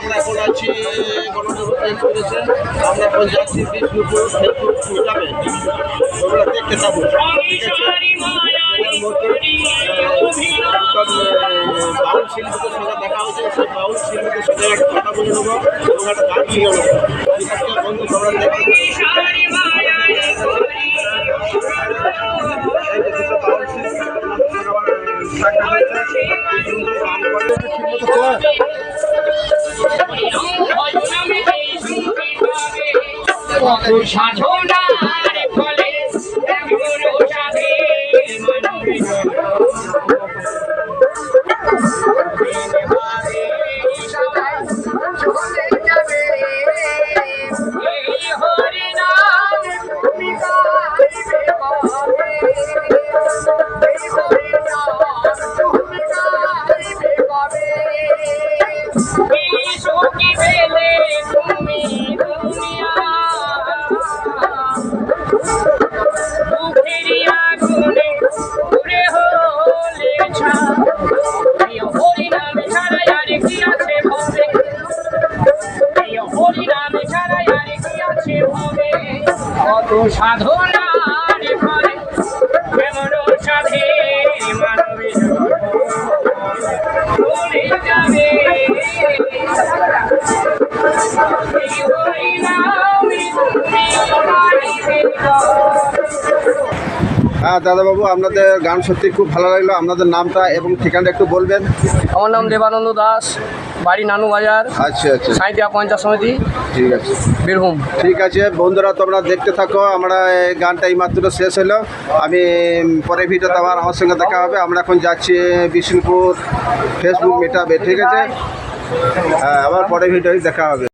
আমরা এখন আছি করেছে আমরা এখন যাচ্ছি বিষ্ণুপুর ফেসবুক যাবে ওগুলো দেখতে পাবো ঠিক আছে বাউল শিল্পীদের সঙ্গে দেখা হয়েছে সেই বাউল শিল্পীদের সঙ্গে একটা কথা বলে নেব এবং একটা গান শুনে নেব ঠিক আছে বন্ধু তোমরা দেখতে এই যে দুটো বাউল শিল্পী ওনাদের কত সাধনার ফলে কেমন সাধে মানবে যাবে হ্যাঁ দাদাবাবু আপনাদের গান সত্যি খুব ভালো লাগল। আপনাদের নামটা এবং ঠিকানাটা একটু বলবেন? আমার নাম দেবানন্দ দাস বাড়ি নানু বাজার আচ্ছা আচ্ছা। সাঁইতিয়া পঞ্চায়েত সমিতি ঠিক আছে। বীরভূম। ঠিক আছে বন্ধুরা তোমরা দেখতে থাকো আমরা এই গানটা এই মাত্র শেষ হলো। আমি পরে ভিডিওতে আবার আমার সঙ্গে দেখা হবে। আমরা এখন যাচ্ছি বিষ্ণুপুর ফেসবুক মেটাবে ঠিক আছে? হ্যাঁ আবার পরে ভিডিও দেখা হবে।